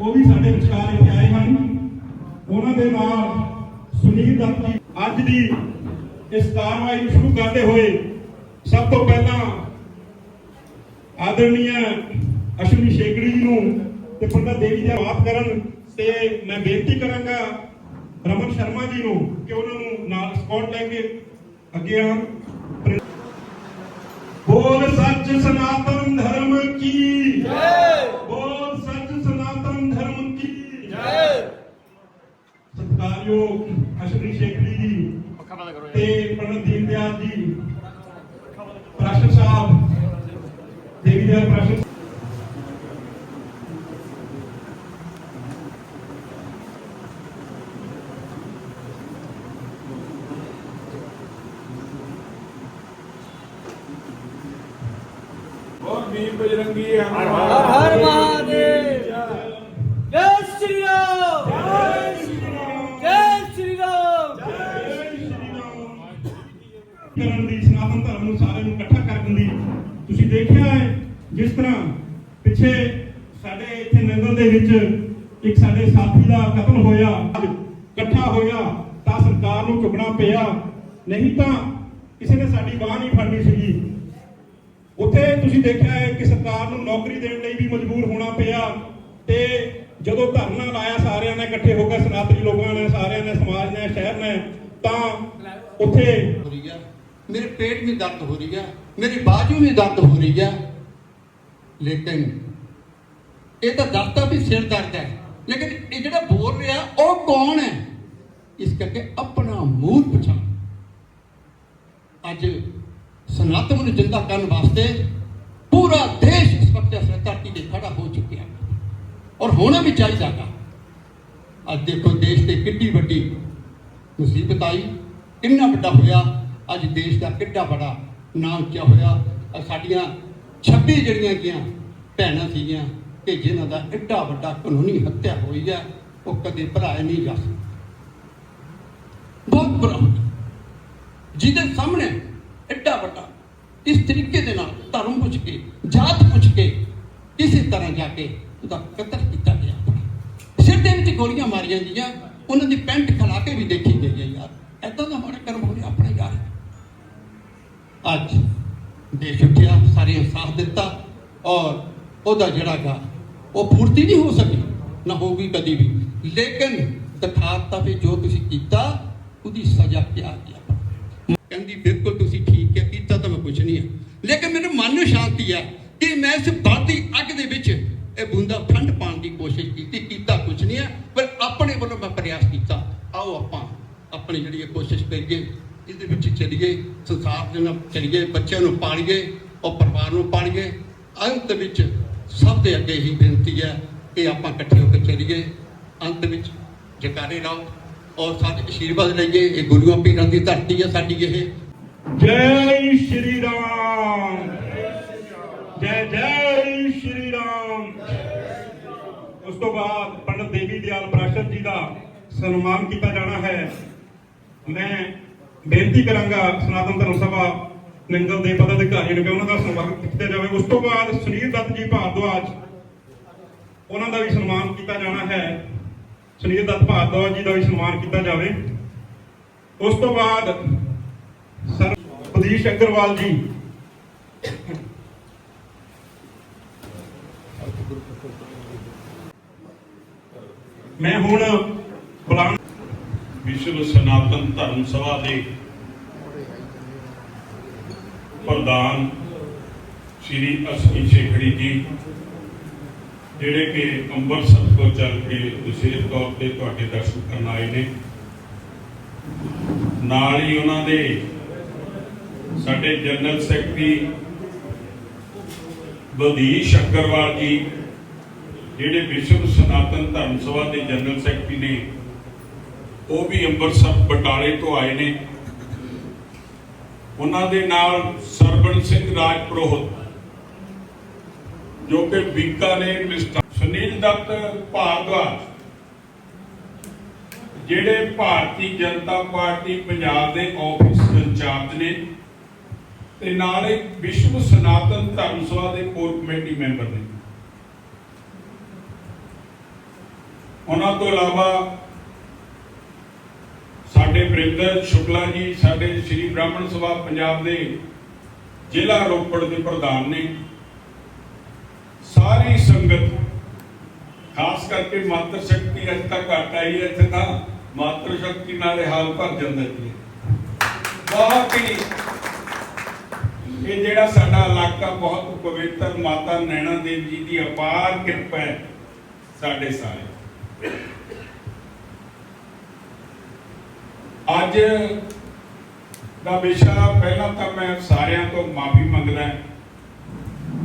ਉਹ ਵੀ ਸਾਡੇ ਵਿਚਕਾਰ ਇੱਥੇ ਆਏ ਹਨ। ਉਹਨਾਂ ਦੇ ਨਾਲ ਸੁਨੀਲ ਦੱਤ ਜੀ ਅੱਜ ਦੀ ਇਸ ਕਾਰਵਾਈ ਨੂੰ ਸ਼ੁਰੂ ਕਰਦੇ ਹੋਏ ਸਭ ਤੋਂ ਪਹਿਲਾਂ ਆਦਰਣੀय ਅਸ਼ਵਨੀ ਸ਼ੇਖੜੀ ਜੀ ਨੂੰ ਤੇ ਪੰਡਤ ਦੇਵੀ ਦਾ ਮਾਫ ਕਰਨ ਤੇ ਮੈਂ ਬੇਨਤੀ ਕਰਾਂਗਾ ਰਮਨ ਸ਼ਰਮਾ ਜੀ ਨੂੰ ਕਿ ਉਹਨਾਂ ਨੂੰ ਨਾਲ ਸਪੋਰਟ ਲੈ ਕੇ ਅੱਗੇ ਆਉਣ। ਬੋਲ ਸੱਚ ਸਨਾਤਨ ਧਰਮ ਕੀ ਸਤਿਕਾਰਯੋਗ ਅਸ਼ਵਨੀ ਸ਼ੇਖੜੀ ਜੀ ਤੇ ਪੰਡਤ ਦੀਨ ਦਿਆਲ ਜੀ ਪ੍ਰਾਸ਼ਰ ਸਾਹਿਬ ਦੇਵੀ ਦਿਆਲ ਪ੍ਰਾਸ਼ਰ ਦੇਖਿਆ ਹੈ ਜਿਸ ਤਰ੍ਹਾਂ ਪਿੱਛੇ ਸਾਡੇ ਇੱਥੇ ਨੰਗਲ ਦੇ ਵਿੱਚ ਇੱਕ ਸਾਡੇ ਸਾਥੀ ਦਾ ਕਤਲ ਹੋਇਆ ਇਕੱਠਾ ਹੋਇਆ ਤਾਂ ਸਰਕਾਰ ਨੂੰ ਕਬਣਾ ਪਿਆ ਨਹੀਂ ਤਾਂ ਕਿਸੇ ਨੇ ਸਾਡੀ ਬਾਹ ਨਹੀਂ ਫੜਨੀ ਸੀਗੀ ਉੱਥੇ ਤੁਸੀਂ ਦੇਖਿਆ ਹੈ ਕਿ ਸਰਕਾਰ ਨੂੰ ਨੌਕਰੀ ਦੇਣ ਲਈ ਵੀ ਮਜਬੂਰ ਹੋਣਾ ਪਿਆ ਤੇ ਜਦੋਂ ਧਰਨਾ ਲਾਇਆ ਸਾਰਿਆਂ ਨੇ ਇਕੱਠੇ ਹੋ ਕੇ ਸਨਾਤਨੀ ਲੋਕਾਂ ਨੇ ਸਾਰਿਆਂ ਨੇ ਸਮਾਜ ਨੇ ਸ਼ਹਿਰ ਨੇ ਤਾਂ ਉੱਥੇ ਮੇਰੇ ਪੇਟ ਵਿੱਚ ਦਰਦ ਹੋ ਰਹੀ ਹੈ ਮੇਰੀ ਬਾਜੂ ਵੀ ਦਰਦ ਹੋ ਰਹੀ ਹੈ ਲੇਕਿਨ ਇਹ ਤਾਂ ਦਰਦ ਤਾਂ ਵੀ ਸਿਰ ਦਰਦ ਹੈ ਲੇਕਿਨ ਇਹ ਜਿਹੜਾ ਬੋਲ ਰਿਹਾ, ਉਹ ਕੌਣ ਹੈ? ਇਸ ਕਰਕੇ ਆਪਣਾ ਮੂਰ ਪਛਾਣ। ਅੱਜ ਸਨਾਤਨ ਨੂੰ ਜਿੰਦਾ ਕਰਨ ਵਾਸਤੇ ਪੂਰਾ ਦੇਸ਼ ਇਸ ਵਕਤ ਇਸ ਧਰਤੀ ਤੇ ਖੜਾ ਹੋ ਚੁੱਕਿਆ। ਔਰ ਹੋਣਾ ਵੀ ਚਾਹੀਦਾ ਹੈ ਅੱਜ ਦੇਖੋ ਦੇਸ਼ ਤੇ ਕਿੱਡੀ ਵੱਡੀ ਮੁਸੀਬਤ ਆਈ। ਕਿੰਨਾ ਵੱਡਾ ਹੋਇਆ, ਅੱਜ ਦੇਸ਼ ਦਾ ਕਿੱਡਾ ਵੱਡਾ ਨਾਮ ਉੱਚਾ ਹੋਇਆ? ਸਾਡੀਆਂ 26 ਜਿਹੜੀਆਂ ਗੀਆਂ ਭੈਣਾਂ ਸੀਗੀਆਂ ਕਿ ਜਿਨ੍ਹਾਂ ਦਾ ਐਡਾ ਵੱਡਾ ਕਾਨੂੰਨੀ ਹੱਤਿਆ ਹੋਈ ਹੈ ਉਹ ਕਦੇ ਭੁਲਾਇਆ ਨਹੀਂ ਜਾ ਸਕਦਾ। ਬਹੁਤ ਬੁਰਾ ਜਿਹਦੇ ਸਾਹਮਣੇ ਐਡਾ ਵੱਡਾ, ਇਸ ਤਰੀਕੇ ਦੇ ਨਾਲ ਧਰਮ ਪੁੱਛ ਕੇ, ਜਾਤ ਪੁੱਛ ਕੇ ਕਿਸੇ ਤਰ੍ਹਾਂ ਜਾ ਕੇ ਉਹਦਾ ਕਤਲ ਕੀਤਾ ਗਿਆ ਸਿਰ ਦੇ ਵਿੱਚ ਗੋਲੀਆਂ ਮਾਰੀਆਂ ਗਈਆਂ, ਉਹਨਾਂ ਦੀ ਪੈਂਟ ਖਲਾ ਕੇ ਵੀ ਦੇਖੀ ਗਈ ਹੈ ਯਾਰ। ਐਦਾਂ ਦਾ ਮਾੜਾ ਕਰਮ ਅੱਜ ਦੇਸ਼ ਉੱਠਿਆ ਸਾਰਿਆਂ ਸਾਥ ਦਿੱਤਾ ਔਰ ਉਹਦਾ ਜਿਹੜਾ ਗਾ, ਉਹ ਪੂਰਤੀ ਨਹੀਂ ਹੋ ਸਕੀ, ਨਾ ਹੋਊਗੀ ਕਦੀ ਵੀ। ਲੇਕਿਨ ਦਿਖਾਤਾ ਵੀ ਜੋ ਤੁਸੀਂ ਕੀਤਾ, ਉਹਦੀ ਸਜ਼ਾ ਕਿਆ ਗਿਆ ਕਹਿੰਦੀ, ਬਿਲਕੁਲ ਤੁਸੀਂ ਠੀਕ ਹੈ ਕੀਤਾ ਤਾਂ ਮੈਂ ਕੁਝ ਨਹੀਂ ਹੈ ਲੇਕਿਨ ਮੈਨੂੰ ਮਨ ਨੂੰ ਸ਼ਾਂਤੀ ਹੈ ਕਿ ਮੈਂ ਇਸ ਬਾਦੀ ਅੱਗ ਦੇ ਵਿੱਚ ਇਹ ਬੂੰਦਾ ਠੰਡ ਪਾਉਣ ਦੀ ਕੋਸ਼ਿਸ਼ ਕੀਤੀ, ਕੀਤਾ ਕੁਝ ਨਹੀਂ ਹੈ ਪਰ ਆਪਣੇ ਵੱਲੋਂ ਮੈਂ ਪ੍ਰਯਾਸ ਕੀਤਾ, ਆਓ ਆਪਾਂ ਆਪਣੀ ਜਿਹੜੀ ਇਹ ਕੋਸ਼ਿਸ਼ ਕਰੀਏ। ਇਹਦੇ ਵਿੱਚ ਚਲੀਏ ਸੰਸਾਰ ਦੇ ਨਾਲ ਚੱਲੀਏ ਬੱਚਿਆਂ ਨੂੰ ਪਾਲੀਏ ਔਰ ਪਰਿਵਾਰ ਨੂੰ ਪਾਲੀਏ ਅੰਤ ਵਿੱਚ ਸਭ ਦੇ ਅੱਗੇ ਹੀ ਬੇਨਤੀ ਹੈ ਕਿ ਆਪਾਂ ਇਕੱਠੇ ਹੋ ਕੇ ਚੱਲੀਏ ਅੰਤ ਵਿੱਚ ਜਕਾਰੇ ਲਾਓ ਔਰ ਸਾਡੇ ਆਸ਼ੀਰਵਾਦ ਲਈਏ। ਇਹ ਗੁਰੂਆਂ ਪੀਰਾਂ ਦੀ ਧਰਤੀ ਹੈ ਸਾਡੀ ਇਹ। ਜੈ ਸ਼੍ਰੀ ਰਾਮ। ਜੈ ਜੈ ਸ਼੍ਰੀ ਰਾਮ। ਉਸ ਤੋਂ ਬਾਅਦ ਪੰਡਤ ਦੇਵੀ ਦਿਆਲ ਪ੍ਰਾਸ਼ਰ ਜੀ ਦਾ ਸਨਮਾਨ ਕੀਤਾ ਜਾਣਾ ਹੈ। ਮੈਂ ਬੇਨਤੀ ਕਰਾਂਗਾ ਸਨਾਤਨ ਧਰਮ ਸਭਾ ਨੰਗਲ ਦੇ ਪਦਾਧਿਕਾਰੀ ਨੂੰ ਕਿ ਉਹਨਾਂ ਦਾ ਸਨਮਾਨ ਕੀਤਾ ਜਾਵੇ। ਉਸ ਤੋਂ ਬਾਅਦ ਸੁਨੀਲ ਦੱਤ ਜੀ ਭਾਰਦਵਾਜ ਉਹਨਾਂ ਦਾ ਵੀ ਸਨਮਾਨ ਕੀਤਾ ਜਾਣਾ ਹੈ। ਸੁਨੀਲ ਦੱਤ ਭਾਰਦਵਾਜ ਜੀ ਦਾ ਵੀ ਸਨਮਾਨ ਕੀਤਾ ਜਾਵੇ। ਉਸ ਤੋਂ ਬਾਅਦ ਸਰ ਪ੍ਰਦੀਸ਼ ਅਗਰਵਾਲ ਜੀ। ਮੈਂ ਹੁਣ ਬੁਲਾ ਵਿਸ਼ਵ ਸਨਾਤਨ ਧਰਮ ਸਭਾ ਦੇ ਪ੍ਰਧਾਨ ਸ਼੍ਰੀ ਅਸਮੀ ਸ਼ੇਖੜੀ ਜੀ, ਜਿਹੜੇ ਕਿ ਅੰਮ੍ਰਿਤਸਰ ਤੋਂ ਚੱਲ ਕੇ ਵਿਸ਼ੇਸ਼ ਤੌਰ ਤੇ ਤੁਹਾਡੇ ਦਰਸ਼ਨ ਕਰਨ ਆਏ ਨੇ। ਨਾਲ ਹੀ ਉਹਨਾਂ ਦੇ ਸਾਡੇ ਜਨਰਲ ਸੈਕਟਰੀ ਬਦੀਸ਼ ਅਗਰਵਾਲ ਜੀ, ਜਿਹੜੇ ਵਿਸ਼ਵ ਸਨਾਤਨ ਧਰਮ ਸਭਾ ਦੇ ਜਨਰਲ ਸੈਕਟਰੀ ਨੇ, ਉਹ ਵੀ ਅੰਮ੍ਰਿਤਸਰ ਬਟਾਲੇ ਤੋਂ ਆਏ ਨੇ। ਉਹਨਾਂ ਦੇ ਨਾਲ ਸਰਬਣ ਸਿੰਘ ਰਾਜਪੁਰੋਹਿਤ, ਜੋ ਕਿ ਬੀਕਾਨੇਰ ਮਿਸਟਰ ਸੁਨੀਲ ਦੱਤ ਭਾਰਦਵਾਜ, ਜਿਹੜੇ ਭਾਰਤੀ ਜਨਤਾ ਪਾਰਟੀ ਪੰਜਾਬ ਦੇ ਆਫਿਸ ਇੰਚਾਰਜ ਨੇ ਤੇ ਨਾਲ ਇੱਕ ਵਿਸ਼ਵ ਸਨਾਤਨ ਧਰਮ ਸਭਾ ਦੇ ਕੋਰ ਕਮੇਟੀ ਮੈਂਬਰ ਨੇ। ਉਹਨਾਂ ਤੋਂ ਇਲਾਵਾ ਸਾਡੇ ਬ੍ਰਿੰਦਰ ਸ਼ੁਕਲਾ ਜੀ, ਸਾਡੇ ਸ੍ਰੀ ਬ੍ਰਾਹਮਣ ਸਭਾ ਪੰਜਾਬ ਦੇ ਜ਼ਿਲ੍ਹਾ ਰੋਪੜ ਦੇ ਪ੍ਰਧਾਨ ਨੇ। ਸਾਰੀ ਸੰਗਤ, ਖਾਸ ਕਰਕੇ ਮਾਤਰ ਸ਼ਕਤੀ ਅੱਜ ਤੱਕ ਘੱਟ ਆਈ ਹੈ, ਇੱਥੇ ਤਾਂ ਮਾਤਰ ਸ਼ਕਤੀ ਨਾਲ ਹਾਲ ਭਰ ਜਾਂਦਾ ਜੀ। ਬਹੁਤ ਹੀ, ਇਹ ਜਿਹੜਾ ਸਾਡਾ ਇਲਾਕਾ ਬਹੁਤ ਪਵਿੱਤਰ ਮਾਤਾ ਨੈਣਾ ਦੇਵ ਜੀ ਦੀ ਅਪਾਰ ਕਿਰਪਾ ਹੈ ਸਾਡੇ ਸਾਰੇ। ਅੱਜ ਦਾ ਵਿਸ਼ਾ ਪਹਿਲਾਂ ਤਾਂ ਮੈਂ ਸਾਰਿਆਂ ਤੋਂ ਮਾਫੀ ਮੰਗਦਾ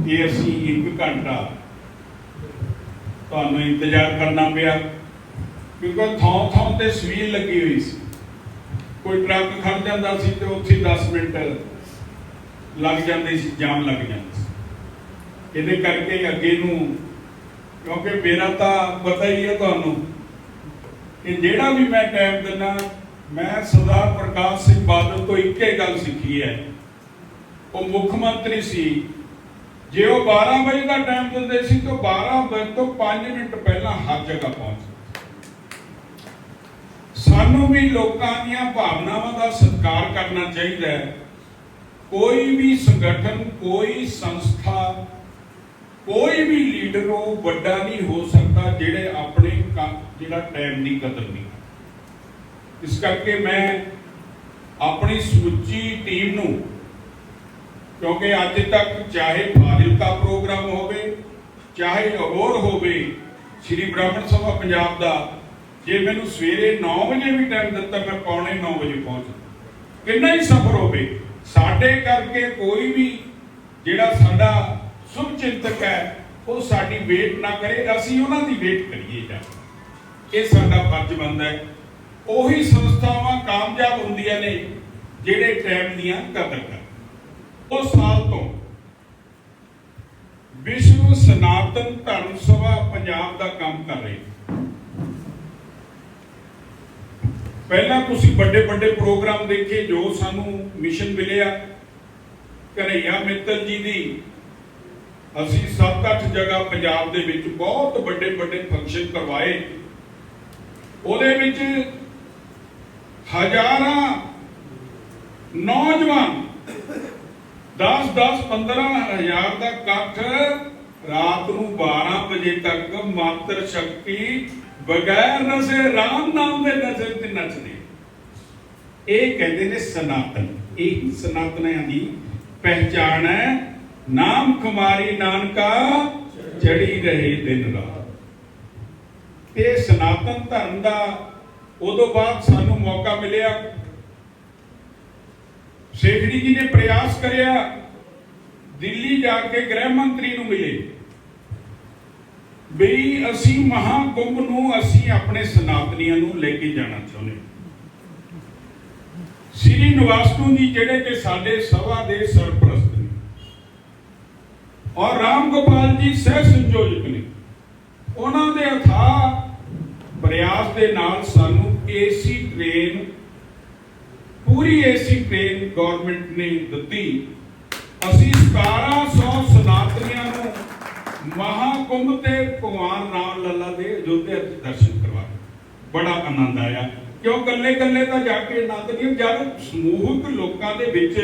ਕਿ ਅਸੀਂ ਇੱਕ ਘੰਟਾ ਤੁਹਾਨੂੰ ਇੰਤਜ਼ਾਰ ਕਰਨਾ ਪਿਆ, ਕਿਉਂਕਿ ਥਾਂ ਥਾਂ ਤੇ ਸਵੀਲ ਲੱਗੀ ਹੋਈ ਸੀ। ਕੋਈ ਟਰੱਕ ਖੜ ਜਾਂਦਾ ਸੀ ਤੇ ਉੱਥੇ 10 ਮਿੰਟ ਲੱਗ ਜਾਂਦੇ ਸੀ, ਜਾਮ ਲੱਗ ਜਾਂਦਾ ਸੀ। ਇਹਦੇ ਕਰਕੇ ਅੱਗੇ ਨੂੰ, ਕਿਉਂਕਿ ਮੇਰਾ ਤਾਂ ਪਤਾ ਹੀ ਹੈ ਤੁਹਾਨੂੰ ਕਿ ਜਿਹੜਾ ਵੀ ਮੈਂ ਟਾਈਮ ਦਿੰਦਾ ਮੈਂ ਸਰਦਾਰ ਪ੍ਰਕਾਸ਼ ਸਿੰਘ ਬਾਦਲ ਤੋਂ ਇੱਕੇ ਗੱਲ ਸਿੱਖੀ ਹੈ। ਉਹ ਮੁੱਖ ਮੰਤਰੀ ਸੀ। ਜੇ ਉਹ 12 ਵਜੇ ਦਾ ਟਾਈਮ ਦਿੰਦੇ ਸੀ ਤਾਂ 12 ਵਜੇ ਤੋਂ 5 ਮਿੰਟ ਪਹਿਲਾਂ ਹਰ ਜਗ੍ਹਾ ਪਹੁੰਚ ਸਾਨੂੰ ਵੀ ਲੋਕਾਂ ਦੀਆਂ ਭਾਵਨਾਵਾਂ ਦਾ ਸਤਿਕਾਰ ਕਰਨਾ ਚਾਹੀਦਾ ਹੈ। ਕੋਈ ਵੀ ਸੰਗਠਨ, ਕੋਈ ਸੰਸਥਾ, ਕੋਈ ਵੀ ਲੀਡਰ ਉਹ ਵੱਡਾ ਨਹੀਂ ਹੋ ਸਕਦਾ ਜਿਹੜੇ ਆਪਣੇ ਕੰਮ- ਜਿਹੜਾ ਟਾਈਮ ਦੀ ਕਦਰ ਨਹੀਂ ਇਸ ਕਰਕੇ ਮੈਂ ਆਪਣੀ ਸਮੁੱਚੀ ਟੀਮ ਨੂੰ, ਕਿਉਂਕਿ ਅੱਜ ਤੱਕ ਚਾਹੇ ਫਾਜ਼ਿਲਕਾ ਪ੍ਰੋਗਰਾਮ ਹੋਵੇ, ਚਾਹੇ ਹੋਰ ਹੋਵੇ, ਸ਼੍ਰੀ ਬ੍ਰਾਹਮਣ ਸਭਾ ਪੰਜਾਬ ਦਾ, ਜੇ ਮੈਨੂੰ ਸਵੇਰੇ 9 ਵਜੇ ਵੀ ਟਾਈਮ ਦਿੱਤਾ, ਮੈਂ ਪੌਣੇ 9 ਵਜੇ ਪਹੁੰਚ ਕਿੰਨਾ ਹੀ ਸਫ਼ਰ ਹੋਵੇ, ਸਾਡੇ ਕਰਕੇ ਕੋਈ ਵੀ ਜਿਹੜਾ ਸਾਡਾ ਸ਼ੁਭ ਚਿੰਤਕ ਹੈ, ਉਹ ਸਾਡੀ ਵੇਟ ਨਾ ਕਰੇ, ਅਸੀਂ ਉਹਨਾਂ ਦੀ ਵੇਟ ਕਰੀਏ ਜਾ ਇਹ ਸਾਡਾ ਫਰਜ਼ ਬਣਦਾ ਹੈ। ਉਹੀ ਸੰਸਥਾਵਾਂ ਕਾਮਯਾਬ ਹੁੰਦੀਆਂ ਨੇ ਜਿਹੜੇ ਟਾਈਮ ਦੀਆਂ ਕਦਰ ਕਰ ਉਹ ਸਾਲ ਤੋਂ ਵਿਸ਼ਵ ਸਨਾਤਨ ਧਰਮ ਸਭਾ ਪੰਜਾਬ ਦਾ ਕੰਮ ਕਰ ਰਹੀ ਪਹਿਲਾਂ ਤੁਸੀਂ ਵੱਡੇ ਵੱਡੇ ਪ੍ਰੋਗਰਾਮ ਦੇਖੇ, ਜੋ ਸਾਨੂੰ ਮਿਸ਼ਨ ਮਿਲਿਆ। ਕਨਈਆ ਮਿੱਤਲ ਜੀ ਦੀ ਅਸੀਂ 7-8 ਜਗ੍ਹਾ ਪੰਜਾਬ ਦੇ ਵਿੱਚ ਬਹੁਤ ਵੱਡੇ ਵੱਡੇ ਫੰਕਸ਼ਨ ਕਰਵਾਏ। ਉਹਦੇ ਵਿੱਚ ਹਜ਼ਾਰਾਂ ਨੌਜਵਾਨ 10 10 15 ਦਾ ਇਕੱਠ ਰਾਤ ਨੂੰ 12 ਵਜੇ ਤੱਕ ਮਾਤਰ ਸ਼ਕਤੀ ਬਗੈਰ ਨਸੇ, ਰਾਮ ਨਾਮ ਦੇ ਨਸੇ ਤੇ ਨੱਚਦੇ। ਇਹ ਕਹਿੰਦੇ ਨੇ ਸਨਾਤਨ। ਇਹ ਸਨਾਤਨਾਂ ਦੀ ਪਹਿਚਾਣ ਹੈ। ਨਾਮ ਕੁਮਾਰੀ ਨਾਨਕਾ ਚੜੀ ਰਹੇ ਦਿਨ ਰਾਤ। ਤੇ ਸਨਾਤਨ ਧਰਮ ਦਾ ਉਦੋਂ ਬਾਅਦ ਸਾਨੂੰ ਮੌਕਾ ਮਿਲਿਆ ਸੇਖੜੀ ਜੀ ਨੇ ਪ੍ਰਯਾਸ ਕਰਿਆ, ਦਿੱਲੀ ਜਾ ਕੇ ਗ੍ਰਹਿ ਮੰਤਰੀ ਨੂੰ ਮਿਲੇ ਵੀ ਅਸੀਂ ਮਹਾਕੁੰਭ ਨੂੰ ਅਸੀਂ ਆਪਣੇ ਸਨਾਤਨੀਆਂ ਨੂੰ ਲੈ ਕੇ ਜਾਣਾ ਚਾਹੁੰਦੇ ਹਾਂ। ਸ੍ਰੀ ਨਿਵਾਸਤੂ ਜੀ ਜਿਹੜੇ ਕਿ ਸਾਡੇ ਸਭਾ ਦੇ ਸਰਪ੍ਰਸਤ ਨੇ ਔਰ ਰਾਮ ਗੋਪਾਲ ਜੀ ਸਹਿ ਸੰਯੋਜਕ ਨੇ, ਉਹਨਾਂ ਦੇ ਅਥਾਹ ਪ੍ਰਯਾਸ ਦੇ ਨਾਲ ਸਾਨੂੰ ਏਸੀ ਟ੍ਰੇਨ ਪੂਰੀ ਏਸੀ ਟ੍ਰੇਨ ਗਵਰਨਮੈਂਟ ਨੇ ਦਿੱਤੀ ਅਸੀਂ 1700 ਸਨਾਤਨੀਆਂ ਨੂੰ ਮਹਾਕੁੰਭ ਤੇ ਭਗਵਾਨ ਰਾਮ ਲੱਲਾ ਦੇ ਅਯੋਧਿਆ ਦੇ ਦਰਸ਼ਨ ਕਰਵਾਏ ਬੜਾ ਆਨੰਦ ਆਇਆ ਕਿਉਂ ਕੱਲੇ ਕੱਲੇ ਤਾਂ ਜਾ ਕੇ ਆਨੰਦ ਨਹੀਂ ਜਦ ਸਮੂਹਿਕ ਲੋਕਾਂ ਦੇ ਵਿੱਚ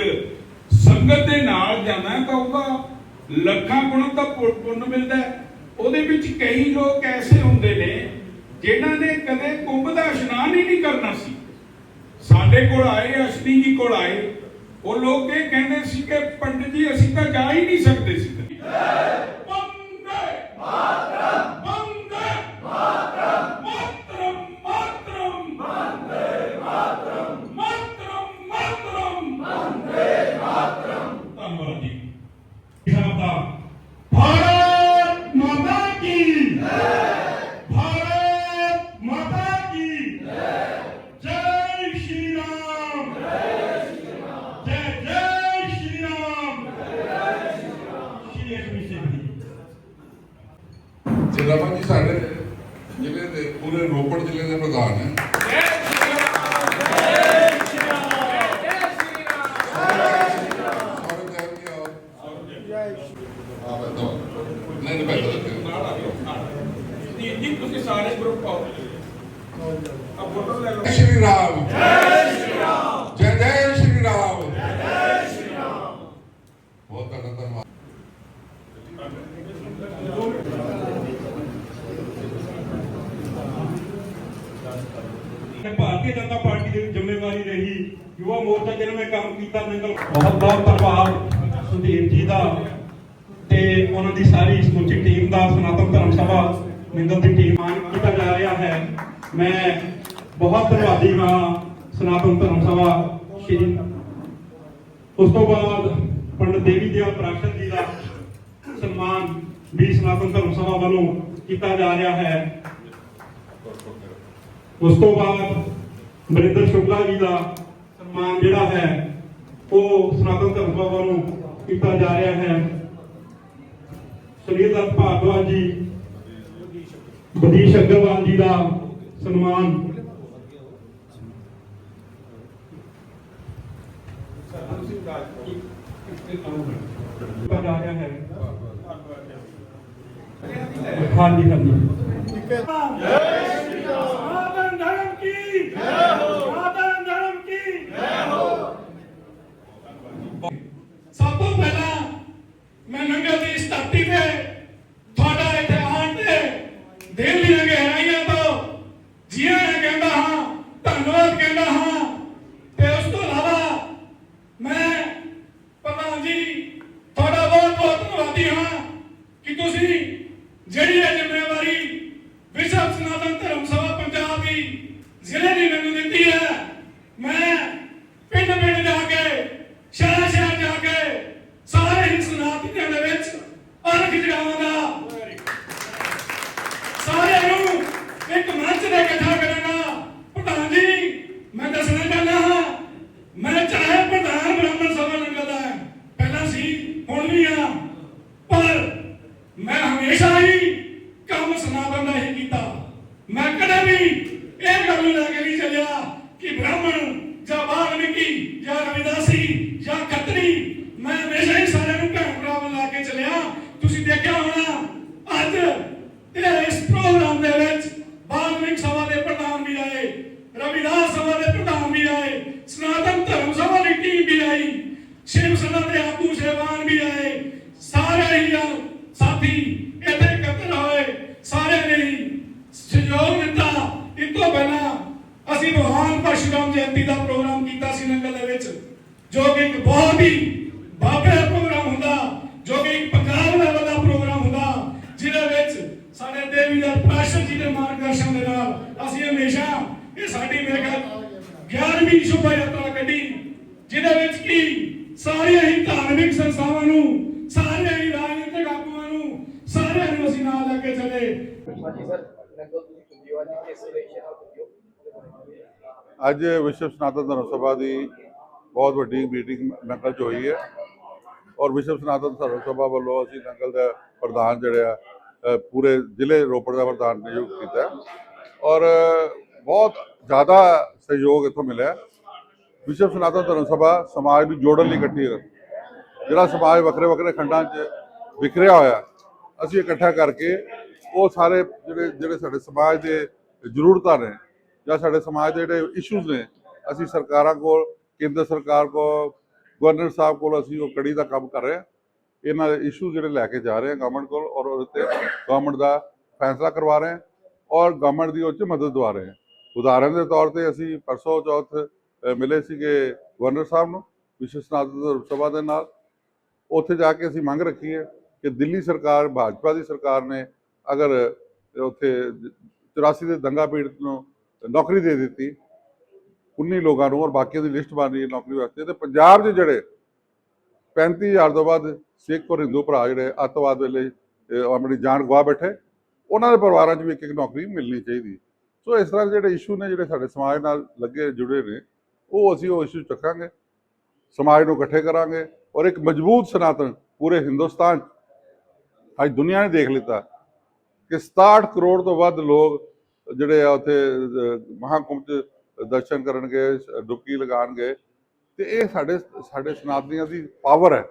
ਸੰਗਤ ਦੇ ਨਾਲ ਜਾਣਾ ਤਾਂ ਉਹਦਾ ਲੱਖਾਂ ਗੁਣਾ ਦਾ ਪੁੰਨ ਮਿਲਦਾ ਉਹਦੇ ਵਿੱਚ ਕਈ ਲੋਕ ਐਸੇ ਹੁੰਦੇ ਨੇ ਜਿਨ੍ਹਾਂ ਨੇ ਕਦੇ ਕੁੰਭ ਦਾ ਇਸ਼ਨਾਨ ਹੀ ਨਹੀਂ ਕਰਨਾ ਸੀ। ਸਾਡੇ ਕੋਲ ਆਏ, ਅਸ਼ਨੀ ਜੀ ਕੋਲ ਆਏ। ਉਹ ਲੋਕ ਇਹ ਕਹਿੰਦੇ ਸੀ ਕਿ ਪੰਡਿਤ ਜੀ, ਅਸੀਂ ਤਾਂ ਜਾ ਹੀ ਨਹੀਂ ਸਕਦੇ ਸੀ ਵੰਦੇ ਮਾਤਰਮ ਵੰਦੇ ਮਾਤਰਮ ਮਾਤਰਮ ਮਾਤਰਮ ਵੰਦੇ ਮਾਤਰਮ ਮਾਤਰਮ ਮਾਤਰਮ ਵੰਦੇ ਮਾਤਰਮ ਧੰਨਵਾਦ ਜੀ ਸਾਹਿਬ ਦਾ ਭਾਰਤ ਮਾਤਾ ਕੀ ਭਾਰਤ ਮਾਤਾ ਕੀ ਜੈ ਸ਼੍ਰੀ ਰਾਮ ਜੈ ਜੈ ਸ਼੍ਰੀ ਰਾਮ ਸ਼੍ਰੀ ਅਕਾਲ ਸਿੰਘ ਜੀ ਜਿੰਦਾਬਾਦ ਜੀ ਸਾਡੇ ਜ਼ਿਲ੍ਹੇ ਦੇ ਪੂਰੇ ਰੋਪੜ ਜ਼ਿਲ੍ਹੇ ਦੇ ਪ੍ਰਧਾਨ ਹੈ ਸਾਰੇ ਕਹਿ ਕੇ ਆਓ ਆ ਬੈਠੋ ਨਹੀਂ ਨਹੀਂ ਬੈਠੋ ਜੀ ਜੀ ਤੁਸੀਂ ਸਾਰੇ ਗਰੁੱਪ ਆ ਫੋਟੋ ਲੈ ਲਓ ਜੈ ਸ਼੍ਰੀ ਰਾਮ ਜੈ ਸ਼੍ਰੀ ਰਾਮ ਜੈ ਜੈ ਸ਼੍ਰੀ ਰਾਮ ਜੈ ਸ਼੍ਰੀ ਰਾਮ ਬਹੁਤ ਤੁਹਾਡਾ ਧੰਨਵਾਦ ਤੇ ਭਾਰਤੀ ਜਨਤਾ ਪਾਰਟੀ ਦੀ ਵੀ ਜ਼ਿੰਮੇਵਾਰੀ ਰਹੀ ਯੁਵਾ ਮੋਰਚਾ ਜਿਹਨਾਂ ਨੇ ਕੰਮ ਕੀਤਾ ਨੰਗਲ ਬਹੁਤ ਬਹੁਤ ਧੰਨਵਾਦ ਸੁਧੀਰ ਜੀ ਦਾ ਤੇ ਉਹਨਾਂ ਦੀ ਸਾਰੀ ਸਮੁੱਚੀ ਟੀਮ ਦਾ ਸਨਾਤਨ ਧਰਮ ਸਭਾ ਨੰਗਲ ਦੀ ਟੀਮ ਮਾਨ ਕੀਤਾ ਜਾ ਰਿਹਾ ਹੈ। ਮੈਂ ਬਹੁਤ ਧੰਨਵਾਦੀ ਹਾਂ ਸਨਾਤਨ ਧਰਮ ਸਭਾ ਸ਼੍ਰੀ ਉਸ ਤੋਂ ਬਾਅਦ ਪੰਡਤ ਦੇਵੀ ਦਿਆਲ ਪ੍ਰਾਸ਼ਦ ਜੀ ਦਾ ਸਨਮਾਨ ਵੀ ਸਨਾਤਨ ਧਰਮ ਸਭਾ ਵੱਲੋਂ ਕੀਤਾ ਜਾ ਰਿਹਾ ਹੈ। ਉਸ ਤੋਂ ਬਾਅਦ ਮਰਿੰਦਰ ਸ਼ੁਕਲਾ ਜੀ ਦਾ ਸਨਮਾਨ ਜਿਹੜਾ ਹੈ, ਉਹ ਸਨਾਤਨ ਧਰਮ ਸਭਾ ਵੱਲੋਂ ਕੀਤਾ ਜਾ ਰਿਹਾ ਹੈ। ਸੁਨੀਲ ਭਾਦਵਾ ਜੀ। ਬਦੀਸ਼ ਅਗਰਵਾਲ ਜੀ ਦਾ ਸਨਮਾਨ। ਪਰ ਆ ਰਿਹਾ ਹੈ ਹਾਂਜੀ ਹਾਂਜੀ। ਠੀਕ ਹੈ ਕਿ ਤੁਸੀਂ ਜਿਹੜੀ ਇਹ ਜ਼ਿੰਮੇਵਾਰੀ ਵਿਸ਼ਵ ਸਨਾਤਨ ਧਰਮ ਸਭਾ ਪੰਜਾਬ ਦੀ ਜ਼ਿਲ੍ਹੇ ਦੀ ਮੈਨੂੰ ਦਿੱਤੀ ਹੈ ਮੈਂ ਪਿੰਡ ਪਿੰਡ ਜਾ ਕੇ ਸ਼ਹਿਰ ਸ਼ਹਿਰ ਜਾ ਕੇ ਸਾਰੇ ਹੀ ਸਨਾਤਨੀਆਂ ਦੇ ਵਿੱਚ ਅਰਥ ਜਗਾਵਾਂਗਾ ਸਾਰਿਆਂ ਨੂੰ ਇੱਕ ਮੰਚ ਤੇ ਇਕੱਠਾ ਕਰਾਂਗਾ ਪ੍ਰਧਾਨ ਜੀ ਮੈਂ ਦੱਸਣਾ ਚਾਹੁੰਦਾ ਹਾਂ ਮੈਂ ਚਾਹੇ ਪ੍ਰਧਾਨ ਬ੍ਰਾਹਮਣ ਸਭਾ ਨੰਗਲ ਦਾ ਹੈ, ਪਹਿਲਾਂ ਸੀ ਹੁਣ ਵੀ ਆ ਪਰ ਮੈਂ ਹਮੇਸ਼ਾ ਹੀ ਕੰਮ ਸਨਾਤਨ ਦਾ ਹੀ ਕੀਤਾ ਮੈਂ ਕਦੇ ਵੀ ਇਹ ਗੱਲ ਨੂੰ ਲੈ ਕੇ ਨਹੀਂ ਚੱਲਿਆ ਕਿ ਬ੍ਰਾਹਮਣ ਜਾਂ ਵਾਲਮੀਕੀ ਜਾਂ ਰਵਿਦਾਸੀ ਜਾਂ ਖੱਤਰੀ ਮੈਂ ਹਮੇਸ਼ਾ ਹੀ ਸਾਰਿਆਂ ਨੂੰ ਭੈਣ ਭਰਾ ਬਣਾ ਕੇ ਚੱਲਿਆ ਤੁਸੀਂ ਦੇਖਿਆ ਹੋਣਾ ਅੱਜ ਇਹ ਇਸ ਪ੍ਰੋਗਰਾਮ ਦੇ ਵਿੱਚ ਵਾਲਮੀਕ ਸਭਾ ਦੇ ਪ੍ਰਧਾਨ ਵੀ ਆਏ ਰਵਿਦਾਸ ਸਭਾ ਦੇ ਪ੍ਰਧਾਨ ਵੀ ਆਏ ਸਨਾਤਨ ਧਰਮ ਸਭਾ ਦੀ ਟੀਮ ਵੀ ਆਈ ਸ਼ਿਵ ਸੈਨਾ ਦੇ ਆਗੂ ਸਹਿਬਾਨ ਵੀ ਆਏ ਸਾਰੇ ਹੀ ਆ- ਸਾਥੀ ਇੱਥੇ ਇਕੱਤਰ ਹੋਏ ਸਾਰਿਆਂ ਨੇ ਹੀ ਸਹਿਯੋਗ ਦਿੱਤਾ ਇਸ ਤੋਂ ਪਹਿਲਾਂ ਅਸੀਂ ਮਹਾਨ ਪਰਸ਼ੁਰਾਮ ਜਯੰਤੀ ਦਾ ਪ੍ਰੋਗਰਾਮ ਕੀਤਾ ਸੀ ਨੰਗਲ ਦੇ ਵਿੱਚ ਜੋ ਕਿ ਇੱਕ ਬਹੁਤ ਹੀ ਬਾਬੇ ਪ੍ਰੋਗਰਾਮ ਹੁੰਦਾ ਜੋ ਕਿ ਇੱਕ ਪੰਜਾਬ ਲੈਵਲ ਦਾ ਪ੍ਰੋਗਰਾਮ ਹੁੰਦਾ ਜਿਹਦੇ ਵਿੱਚ ਸਾਡੇ ਦੇਵੀ ਦਾ ਪ੍ਰਾਸ਼ਰ ਜੀ ਦੇ ਮਾਰਗਦਰਸ਼ਨ ਦੇ ਨਾਲ ਅਸੀਂ ਹਮੇਸ਼ਾ ਇਹ ਸਾਡੀ ਮੇਰੇ ਖਿਆਲ 11ਵੀਂ ਸ਼ੋਭਾ ਯਾਤਰਾ ਕੱਢੀ ਜਿਹਦੇ ਵਿੱਚ ਕੀ ਸਾਰੀਆਂ ਹੀ ਧਾਰਮਿਕ ਸੰਸਥਾਵਾਂ ਨੂੰ ਸਾਰੀਆਂ ਹੀ ਰਾਜਨੀਤਿਕ ਆਗੂਆਂ ਨੂੰ ਸਾਰਿਆਂ ਨੂੰ ਅਸੀਂ ਨਾਲ ਲੈ ਕੇ ਚੱਲੇ। ਅੱਜ ਵਿਸ਼ਵ ਸਨਾਤਨ ਧਰਮ ਸਭਾ ਦੀ ਬਹੁਤ ਵੱਡੀ ਮੀਟਿੰਗ ਨੰਗਲ 'ਚ ਹੋਈ ਹੈ। ਔਰ ਵਿਸ਼ਵ ਸਨਾਤਨ ਧਰਮ ਸਭਾ ਵੱਲੋਂ ਅਸੀਂ ਨੰਗਲ ਦਾ ਪ੍ਰਧਾਨ ਜਿਹੜਾ ਪੂਰੇ ਜ਼ਿਲ੍ਹੇ ਰੋਪੜ ਦਾ ਪ੍ਰਧਾਨ ਨਿਯੁਕਤ ਕੀਤਾ। ਹੈ। ਔਰ ਬਹੁਤ ਜ਼ਿਆਦਾ ਸਹਿਯੋਗ ਇੱਥੋਂ ਮਿਲਿਆ ਵਿਸ਼ਵ ਸਨਾਤਨ ਧਰਮ ਸਭਾ ਸਮਾਜ ਨੂੰ ਜੋੜਨ ਲਈ ਇਕੱਠੀ ਹੈ ਜਿਹੜਾ ਸਮਾਜ ਵੱਖਰੇ ਵੱਖਰੇ ਖੰਡਾਂ 'ਚ ਵਿਖਰਿਆ ਹੋਇਆ, ਅਸੀਂ ਇਕੱਠਾ ਕਰਕੇ ਉਹ ਸਾਰੇ ਜਿਹੜੇ ਜਿਹੜੇ ਸਾਡੇ ਸਮਾਜ ਦੇ ਜ਼ਰੂਰਤਾਂ ਨੇ ਜਾਂ ਸਾਡੇ ਸਮਾਜ ਦੇ ਜਿਹੜੇ ਇਸ਼ੂਜ਼ ਨੇ, ਅਸੀਂ ਸਰਕਾਰਾਂ ਕੋਲ, ਕੇਂਦਰ ਸਰਕਾਰ ਕੋਲ, ਗਵਰਨਰ ਸਾਹਿਬ ਕੋਲ ਅਸੀਂ ਉਹ ਕੜੀ ਦਾ ਕੰਮ ਕਰ ਰਹੇ ਹਾਂ। ਇਹਨਾਂ ਦੇ ਇਸ਼ੂ ਜਿਹੜੇ ਲੈ ਕੇ ਜਾ ਰਹੇ ਹਾਂ ਗਵਰਨਮੈਂਟ ਕੋਲ ਔਰ ਉਹਦੇ ਤੇ ਗਵਰਨਮੈਂਟ ਦਾ ਫੈਸਲਾ ਕਰਵਾ ਰਹੇ ਹਾਂ। ਔਰ ਗਵਰਨਮੈਂਟ ਦੀ ਉਹ 'ਚ ਮਦਦ ਦਵਾ ਰਹੇ ਹਾਂ। ਉਦਾਹਰਨ ਦੇ ਤੌਰ ਤੇ ਅਸੀਂ ਪਰਸੋਂ ਚੌਥ ਮਿਲੇ ਸੀਗੇ ਗਵਰਨਰ ਸਾਹਿਬ ਨੂੰ, ਵਿਸ਼ਵ ਸਨਾਤਨ ਧਰਮ ਸਭਾ ਦੇ ਨਾਲ। ਉੱਥੇ ਜਾ ਕੇ ਅਸੀਂ ਮੰਗ ਰੱਖੀ ਹੈ ਕਿ ਦਿੱਲੀ ਸਰਕਾਰ, ਭਾਜਪਾ ਦੀ ਸਰਕਾਰ ਨੇ ਅਗਰ ਉੱਥੇ 84 ਦੇ ਦੰਗਾ ਪੀੜਤ ਨੂੰ ਨੌਕਰੀ ਦੇ ਦਿੱਤੀ 19 ਲੋਕਾਂ ਨੂੰ ਔਰ ਬਾਕੀਆਂ ਦੀ ਲਿਸਟ ਬਣ ਰਹੀ ਹੈ ਨੌਕਰੀ ਵਾਸਤੇ, ਤੇ ਪੰਜਾਬ 'ਚ ਜਿਹੜੇ 35000 ਤੋਂ ਵੱਧ ਸਿੱਖ ਔਰ ਹਿੰਦੂ ਭਰਾ ਜਿਹੜੇ ਅੱਤਵਾਦ ਵੇਲੇ ਆਪਣੀ ਜਾਨ ਗਵਾ ਬੈਠੇ ਉਹਨਾਂ ਦੇ ਪਰਿਵਾਰਾਂ 'ਚ ਵੀ ਇੱਕ ਇੱਕ ਨੌਕਰੀ ਮਿਲਣੀ ਚਾਹੀਦੀ। ਸੋ ਇਸ ਤਰ੍ਹਾਂ ਦੇ ਜਿਹੜੇ ਇਸ਼ੂ ਨੇ ਜਿਹੜੇ ਸਾਡੇ ਸਮਾਜ ਨਾਲ ਲੱਗੇ ਜੁੜੇ ਨੇ ਉਹ ਅਸੀਂ ਉਹ ਇਸ਼ੂ ਚੱਕਾਂਗੇ ਸਮਾਜ ਨੂੰ ਇਕੱਠੇ ਕਰਾਂਗੇ ਔਰ ਇੱਕ ਮਜ਼ਬੂਤ ਸਨਾਤਨ ਪੂਰੇ ਹਿੰਦੁਸਤਾਨ 'ਚ ਅੱਜ ਦੁਨੀਆ ਨੇ ਦੇਖ ਲਿੱਤਾ ਕਿ 67 ਕਰੋੜ ਤੋਂ ਵੱਧ ਲੋਕ ਜਿਹੜੇ ਆ ਉੱਥੇ ਅਹ, ਮਹਾਕੁੰਭ 'ਚ ਦਰਸ਼ਨ ਕਰਨਗੇ ਡੁਬਕੀ ਲਗਾਉਣਗੇ ਤੇ ਇਹ ਸਾਡੇ ਸਾਡੇ ਸਨਾਤਨੀਆਂ ਦੀ ਪਾਵਰ ਹੈ।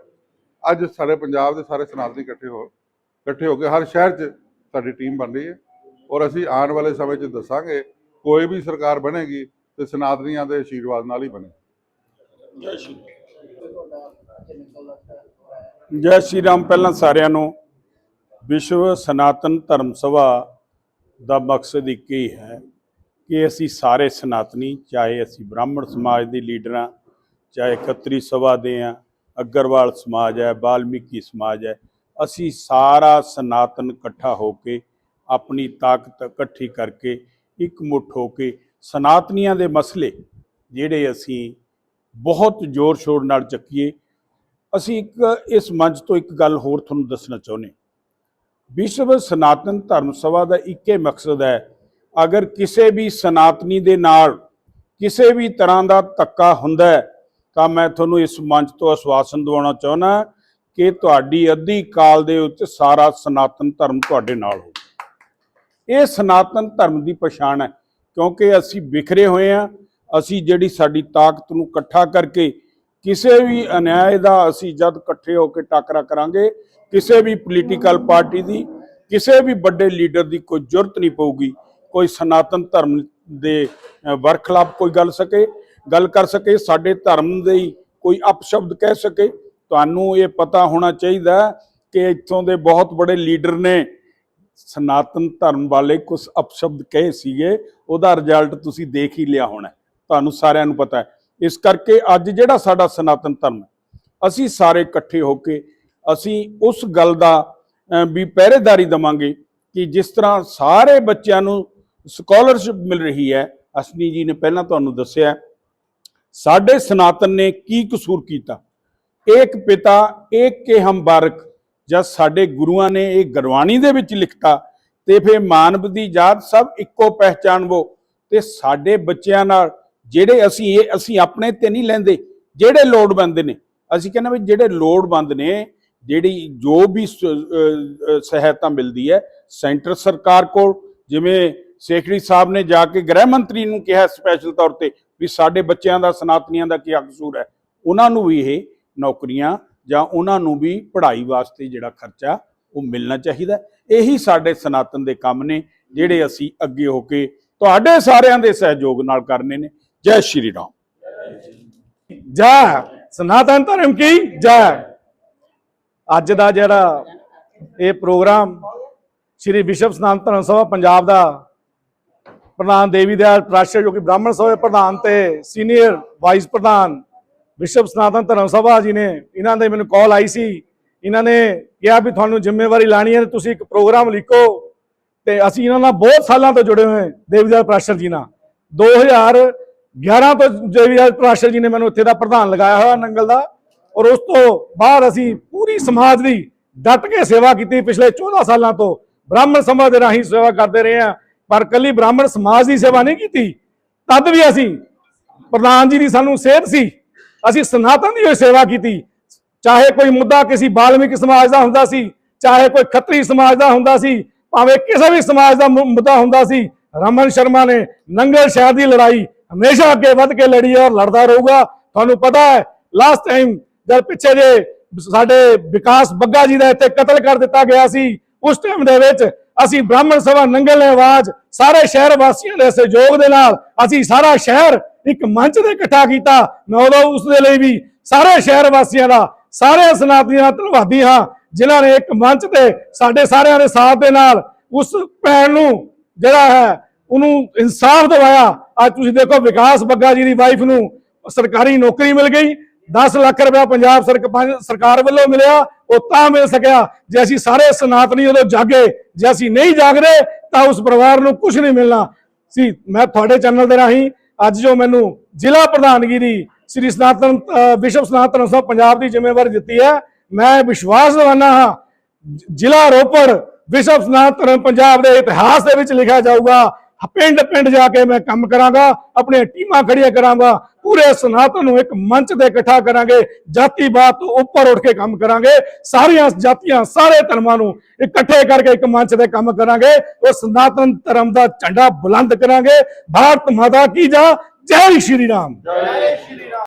ਅੱਜ ਸਾਡੇ ਪੰਜਾਬ ਦੇ ਸਾਰੇ ਸਨਾਤਨੀ ਇਕੱਠੇ ਹੋ ਇਕੱਠੇ ਹੋ ਕੇ ਹਰ ਸ਼ਹਿਰ 'ਚ ਸਾਡੀ ਟੀਮ ਬਣ ਰਹੀ ਹੈ। ਔਰ ਅਸੀਂ ਆਉਣ ਵਾਲੇ ਸਮੇਂ 'ਚ ਦੱਸਾਂਗੇ ਕੋਈ ਵੀ ਸਰਕਾਰ ਬਣੇਗੀ ਤੇ ਸਨਾਤਨੀਆਂ ਦੇ ਆਸ਼ੀਰਵਾਦ ਨਾਲ ਹੀ ਬਣੇ। ਜੈ ਸ਼੍ਰੀ ਰਾਮ ਪਹਿਲਾਂ ਸਾਰਿਆਂ ਨੂੰ। ਵਿਸ਼ਵ ਸਨਾਤਨ ਧਰਮ ਸਭਾ ਦਾ ਮਕਸਦ ਇੱਕ ਹੀ ਹੈ ਕਿ ਅਸੀਂ ਸਾਰੇ ਸਨਾਤਨੀ ਚਾਹੇ ਅਸੀਂ ਬ੍ਰਾਹਮਣ ਸਮਾਜ ਦੇ ਲੀਡਰ ਹਾਂ ਚਾਹੇ ਖੱਤਰੀ ਸਭਾ ਦੇ ਹਾਂ ਅਗਰਵਾਲ ਸਮਾਜ ਹੈ ਬਾਲਮੀਕੀ ਸਮਾਜ ਹੈ ਅਸੀਂ ਸਾਰਾ ਸਨਾਤਨ ਇਕੱਠਾ ਹੋ ਕੇ ਆਪਣੀ ਤਾਕਤ ਇਕੱਠੀ ਕਰਕੇ ਇੱਕ ਮੁੱਠ ਹੋ ਕੇ ਸਨਾਤਨੀਆਂ ਦੇ ਮਸਲੇ ਜਿਹੜੇ ਅਸੀਂ ਬਹੁਤ ਜ਼ੋਰ ਸ਼ੋਰ ਨਾਲ ਚੱਕੀਏ, ਅਸੀਂ ਇੱਕ ਇਸ ਮੰਚ ਤੋਂ ਇੱਕ ਗੱਲ ਹੋਰ ਤੁਹਾਨੂੰ ਦੱਸਣਾ ਚਾਹੁੰਦੇ ਵਿਸ਼ਵ ਸਨਾਤਨ ਧਰਮ ਸਭਾ ਦਾ ਇੱਕੇ ਮਕਸਦ ਹੈ, ਅਗਰ ਕਿਸੇ ਵੀ ਸਨਾਤਨੀ ਦੇ ਨਾਲ ਕਿਸੇ ਵੀ ਤਰ੍ਹਾਂ ਦਾ ਧੱਕਾ ਹੁੰਦਾ ਤਾਂ ਮੈਂ ਤੁਹਾਨੂੰ ਇਸ ਮੰਚ ਤੋਂ ਆਸ਼ਵਾਸਨ ਦਿਵਾਉਣਾ ਚਾਹੁੰਦਾ ਕਿ ਤੁਹਾਡੀ ਅੱਧੀ ਕਾਲ ਦੇ ਵਿੱਚ ਸਾਰਾ ਸਨਾਤਨ ਧਰਮ ਤੁਹਾਡੇ ਨਾਲ ਹੋ ਇਹ ਸਨਾਤਨ ਧਰਮ ਦੀ ਪਛਾਣ ਹੈ, ਕਿਉਂਕਿ ਅਸੀਂ ਵਿਖਰੇ ਹੋਏ ਹਾਂ, ਅਸੀਂ ਜਿਹੜੀ ਸਾਡੀ ਤਾਕਤ ਨੂੰ ਇਕੱਠਾ ਕਰਕੇ ਕਿਸੇ ਵੀ ਅਨਿਆਏ ਦਾ ਅਸੀਂ ਜਦ ਇਕੱਠੇ ਹੋ ਕੇ ਟਾਕਰਾ ਕਰਾਂਗੇ, ਕਿਸੇ ਵੀ ਪੋਲੀਟੀਕਲ ਪਾਰਟੀ ਦੀ, ਕਿਸੇ ਵੀ ਵੱਡੇ ਲੀਡਰ ਦੀ ਕੋਈ ਜ਼ਰੂਰਤ ਨਹੀਂ ਪਊਗੀ, ਕੋਈ ਸਨਾਤਨ ਧਰਮ ਦੇ ਵਰਖਲਾਪ ਕੋਈ ਗੱਲ ਸਕੇ, ਗੱਲ ਕਰ ਸਕੇ, ਸਾਡੇ ਧਰਮ ਦੇ ਕੋਈ ਅਪਸ਼ਬਦ ਕਹਿ ਸਕੇ ਤੁਹਾਨੂੰ ਇਹ ਪਤਾ ਹੋਣਾ ਚਾਹੀਦਾ ਕਿ ਇੱਥੋਂ ਦੇ ਬਹੁਤ ਬੜੇ ਲੀਡਰ ਨੇ। ਸਨਾਤਨ ਧਰਮ ਵਾਲੇ ਕੁਝ ਅਪਸ਼ਬਦ ਕਹੇ ਸੀਗੇ, ਉਹਦਾ ਰਿਜ਼ਲਟ ਤੁਸੀਂ ਦੇਖ ਹੀ ਲਿਆ ਹੋਣਾ। ਤੁਹਾਨੂੰ ਸਾਰਿਆਂ ਨੂੰ ਪਤਾ ਹੈ। ਇਸ ਕਰਕੇ ਅੱਜ ਜਿਹੜਾ ਸਾਡਾ ਸਨਾਤਨ ਧਰਮ ਅਸੀਂ ਸਾਰੇ ਇਕੱਠੇ ਹੋ ਕੇ ਅਸੀਂ ਉਸ ਗੱਲ ਦਾ ਵੀ ਪਹਿਰੇਦਾਰੀ ਦਵਾਂਗੇ ਕਿ ਜਿਸ ਤਰ੍ਹਾਂ ਸਾਰੇ ਬੱਚਿਆਂ ਨੂੰ ਸਕਾਲਰਸ਼ਿਪ ਮਿਲ ਰਹੀ ਹੈ, ਅਸਨੀ ਜੀ ਨੇ ਪਹਿਲਾਂ ਤੁਹਾਨੂੰ ਦੱਸਿਆ, ਸਾਡੇ ਸਨਾਤਨ ਨੇ ਕੀ ਕਸੂਰ ਕੀਤਾ? ਏਕ ਪਿਤਾ, ਏਕ ਕੇ ਹਮ ਬਾਰਕ। ਜਦ ਸਾਡੇ ਗੁਰੂਆਂ ਨੇ ਇਹ ਗੁਰਬਾਣੀ ਦੇ ਵਿੱਚ ਲਿਖਤਾ, ਤੇ ਫਿਰ ਮਾਨਵ ਦੀ ਜਾਤ ਸਭ ਇੱਕੋ ਪਹਿਚਾਨਵੋ ਤੇ ਸਾਡੇ ਬੱਚਿਆਂ ਨਾਲ ਜਿਹੜੇ ਅਸੀਂ ਇਹ, ਅਸੀਂ ਆਪਣੇ ਤੇ ਨਹੀਂ ਲੈਂਦੇ, ਜਿਹੜੇ ਲੋੜਵੰਦ ਨੇ। ਅਸੀਂ ਕਹਿੰਦੇ ਵੀ ਜਿਹੜੇ ਲੋੜਵੰਦ ਨੇ, ਜਿਹੜੀ ਜੋ ਵੀ ਸਹਾਇਤਾ ਮਿਲਦੀ ਹੈ, ਸੈਂਟਰ ਸਰਕਾਰ ਕੋਲ, ਜਿਵੇਂ ਸੇਖੜੀ ਸਾਹਿਬ ਨੇ ਜਾ ਕੇ ਗ੍ਰਹਿ ਮੰਤਰੀ ਨੂੰ ਕਿਹਾ ਸਪੈਸ਼ਲ ਤੌਰ ਤੇ ਵੀ ਸਾਡੇ ਬੱਚਿਆਂ ਦਾ, ਸਨਾਤਨੀਆਂ ਦਾ ਕੀ ਕਸੂਰ ਹੈ। ਉਹਨਾਂ ਨੂੰ ਵੀ ਇਹ ਨੌਕਰੀਆਂ ਜਾਂ ਉਹਨਾਂ ਨੂੰ ਵੀ ਪੜ੍ਹਾਈ ਵਾਸਤੇ ਜਿਹੜਾ ਖਰਚਾ ਉਹ ਮਿਲਣਾ ਚਾਹੀਦਾ ਇਹੀ ਸਾਡੇ ਸਨਾਤਨ ਦੇ ਕੰਮ ਨੇ, ਜਿਹੜੇ ਅਸੀਂ ਅੱਗੇ ਹੋ ਕੇ ਤੁਹਾਡੇ ਸਾਰਿਆਂ ਦੇ ਸਹਿਯੋਗ ਨਾਲ ਕਰਨੇ ਨੇ। ਜੈ ਸ਼੍ਰੀ ਰਾਮ। ਜੈ ਸਨਾਤਨ ਧਰਮ ਕੀ? ਜੈ। ਅੱਜ ਦਾ ਜਿਹੜਾ ਇਹ ਪ੍ਰੋਗਰਾਮ ਸ੍ਰੀ ਵਿਸ਼ਵ ਸਨਾਤਨ ਧਰਮ ਸਭਾ ਪੰਜਾਬ ਦਾ ਪ੍ਰਧਾਨ ਦੇਵੀ ਦਿਆਲ ਪ੍ਰਾਸ਼ਰ ਜੋ ਕਿ ਬ੍ਰਾਹਮਣ ਸਭਾ ਪ੍ਰਧਾਨ ਤੇ ਸੀਨੀਅਰ ਵਾਈਸ ਪ੍ਰਧਾਨ ਵਿਸ਼ਵ ਸਨਾਤਨ ਧਰਮ ਸਭਾ ਜੀ ਨੇ ਇਹਨਾਂ ਦੇ ਮੈਨੂੰ ਕਾਲ ਆਈ ਸੀ। ਇਹਨਾਂ ਨੇ ਕਿਹਾ ਵੀ ਤੁਹਾਨੂੰ ਜ਼ਿੰਮੇਵਾਰੀ ਲਾਣੀ ਹੈ ਤੁਸੀਂ ਇੱਕ ਪ੍ਰੋਗਰਾਮ ਲਿਖੋ ਤੇ ਅਸੀਂ ਇਹਨਾਂ ਨਾਲ ਬਹੁਤ ਸਾਲਾਂ ਤੋਂ ਜੁੜੇ ਹੋਏ ਹਾਂ ਪ੍ਰਾਸ਼ਰ ਜੀ ਨਾਲ। 2011 ਤੋਂ ਦੇਵੀ ਪ੍ਰਾਸ਼ਰ ਜੀ ਨੇ ਮੈਨੂੰ ਇੱਥੇ ਦਾ ਪ੍ਰਧਾਨ ਲਗਾਇਆ ਹੋਇਆ ਨੰਗਲ ਦਾ ਔਰ ਉਸ ਤੋਂ ਬਾਅਦ ਅਸੀਂ ਪੂਰੀ ਸਮਾਜ ਦੀ ਡਟ ਕੇ ਸੇਵਾ ਕੀਤੀ ਪਿਛਲੇ 14 ਸਾਲਾਂ ਤੋਂ। ਬ੍ਰਾਹਮਣ ਸਮਾਜ ਦੇ ਰਾਹੀਂ ਸੇਵਾ ਕਰਦੇ ਰਹੇ ਹਾਂ, ਪਰ ਕੱਲੀ ਬ੍ਰਾਹਮਣ ਸਮਾਜ ਦੀ ਸੇਵਾ ਨਹੀਂ ਕੀਤੀ। ਤਦ ਵੀ ਅਸੀਂ ਪ੍ਰਧਾਨ ਜੀ ਦੀ ਸਾਨੂੰ ਸੇਧ ਸੀ। ਅਸੀਂ ਸਨਾਤਨ ਦੀ ਹੋਈ ਸੇਵਾ ਕੀਤੀ। ਚਾਹੇ ਕੋਈ ਮੁੱਦਾ ਕਿਸੇ ਬਾਲਮਿਕ ਸਮਾਜ ਦਾ ਹੁੰਦਾ ਸੀ, ਚਾਹੇ ਕੋਈ ਖੱਤਰੀ ਸਮਾਜ ਦਾ ਹੁੰਦਾ ਸੀ, ਭਾਵੇਂ ਕਿਸੇ ਵੀ ਸਮਾਜ ਦਾ ਮੁ- ਮੁੱਦਾ ਹੁੰਦਾ ਸੀ, ਰਮਨ ਸ਼ਰਮਾ ਨੇ ਨੰਗਲ ਸ਼ਹਿਰ ਦੀ ਲੜਾਈ ਹਮੇਸ਼ਾ ਅੱਗੇ ਵੱਧ ਕੇ ਲੜੀ ਹੈ ਔਰ ਲੜਦਾ ਰਹੂਗਾ। ਤੁਹਾਨੂੰ ਪਤਾ ਹੈ ਲਾਸਟ ਟਾਈਮ ਜਦ ਪਿੱਛੇ ਜੇ ਸਾਡੇ ਵਿਕਾਸ ਬੱਗਾ ਜੀ ਦਾ ਇੱਥੇ ਕਤਲ ਕਰ ਦਿੱਤਾ ਗਿਆ ਸੀ, ਉਸ ਟਾਈਮ ਦੇ ਵਿੱਚ ਅਸੀਂ ਬ੍ਰਾਹਮਣ ਸਭਾ ਨੰਗਲ ਆਵਾਜ਼ ਸਾਰੇ ਸ਼ਹਿਰ ਵਾਸੀਆਂ ਦੇ ਸਹਿਯੋਗ ਦੇ ਨਾਲ ਅਸੀਂ ਸਾਰਾ ਸ਼ਹਿਰ ਇੱਕ ਮੰਚ ਤੇ ਇਕੱਠਾ ਕੀਤਾ। ਮੈਂ ਉਦੋਂ ਉਸ ਦੇ ਲਈ ਵੀ ਸਾਰੇ ਸ਼ਹਿਰ ਵਾਸੀਆਂ ਦਾ, ਸਾਰੇ ਸਨਾਤਨੀਆਂ ਦਾ ਧੰਨਵਾਦੀ ਹਾਂ, ਜਿਨ੍ਹਾਂ ਨੇ ਇੱਕ ਮੰਚ ਤੇ ਸਾਡੇ ਸਾਰਿਆਂ ਦੇ ਸਾਥ ਦੇ ਨਾਲ ਉਸ ਭੈਣ ਨੂੰ ਜਿਹੜਾ ਹੈ, ਉਹਨੂੰ ਇਨਸਾਫ ਦਿਵਾਇਆ। ਅੱਜ ਤੁਸੀਂ ਦੇਖੋ ਵਿਕਾਸ ਬੱਗਾ ਜੀ ਦੀ ਵਾਈਫ ਨੂੰ ਸਰਕਾਰੀ ਨੌਕਰੀ ਮਿਲ ਗਈ। 10 ਲੱਖ ਰੁਪਇਆ ਪੰਜਾਬ ਸਰਕਾਰ ਵੱਲੋਂ ਮਿਲਿਆ। ਉਹ ਤਾਂ ਮਿਲ ਸਕਿਆ। ਜੇ ਅਸੀਂ ਸਾਰੇ ਸਨਾਤਨੀ ਉਦੋਂ ਜਾਗੇ ਜੇ ਅਸੀਂ ਨਹੀਂ ਜਾਗਦੇ ਤਾਂ ਉਸ ਪਰਿਵਾਰ ਨੂੰ ਕੁਝ ਨਹੀਂ ਮਿਲਣਾ। ਸੀ ਮੈਂ ਤੁਹਾਡੇ ਚੈਨਲ ਦੇ ਰਾਹੀਂ ਅੱਜ ਜੋ ਮੈਨੂੰ ਜ਼ਿਲ੍ਹਾ ਪ੍ਰਧਾਨਗੀ ਦੀ ਸ੍ਰੀ ਸਨਾਤਨ ਅ, ਵਿਸ਼ਵ ਸਨਾਤਨ ਸਭ ਪੰਜਾਬ ਦੀ ਜ਼ਿੰਮੇਵਾਰੀ ਦਿੱਤੀ ਹੈ ਮੈਂ ਵਿਸ਼ਵਾਸ ਦਿਵਾਨਾ ਹਾਂ ਜ਼ਿਲ੍ਹਾ ਰੋਪੜ ਵਿਸ਼ਵ ਸਨਾਤਨ ਪੰਜਾਬ ਦੇ ਇਤਿਹਾਸ ਦੇ ਵਿੱਚ ਲਿਖਿਆ ਜਾਊਗਾ। ਪਿੰਡ ਪਿੰਡ ਜਾ ਕੇ ਮੈਂ ਕੰਮ ਕਰਾਂਗਾ ਆਪਣੇ ਟੀਮਾਂ ਖੜੀਆਂ ਕਰਾਂਗਾ, ਪੂਰੇ ਸਨਾਤਨ ਨੂੰ ਇੱਕ ਮੰਚ ਤੇ ਇਕੱਠਾ ਕਰਾਂਗੇ ਜਾਤੀਵਾਦ ਤੋਂ ਉੱਪਰ ਉੱਠ ਕੇ ਕੰਮ ਕਰਾਂਗੇ, ਸਾਰੀਆਂ ਜਾਤੀਆਂ ਸਾਰੇ ਧਰਮਾਂ ਨੂੰ ਇਕੱਠੇ ਕਰਕੇ ਇੱਕ ਮੰਚ ਤੇ ਕੰਮ ਕਰਾਂਗੇ, ਉਹ ਸਨਾਤਨ ਧਰਮ ਦਾ ਝੰਡਾ ਬੁਲੰਦ ਕਰਾਂਗੇ। ਭਾਰਤ ਮਾਤਾ ਕੀ ਜਾ, ਜੈ ਸ਼੍ਰੀ ਰਾਮ। ਜੈ ਸ਼੍ਰੀ ਰਾਮ।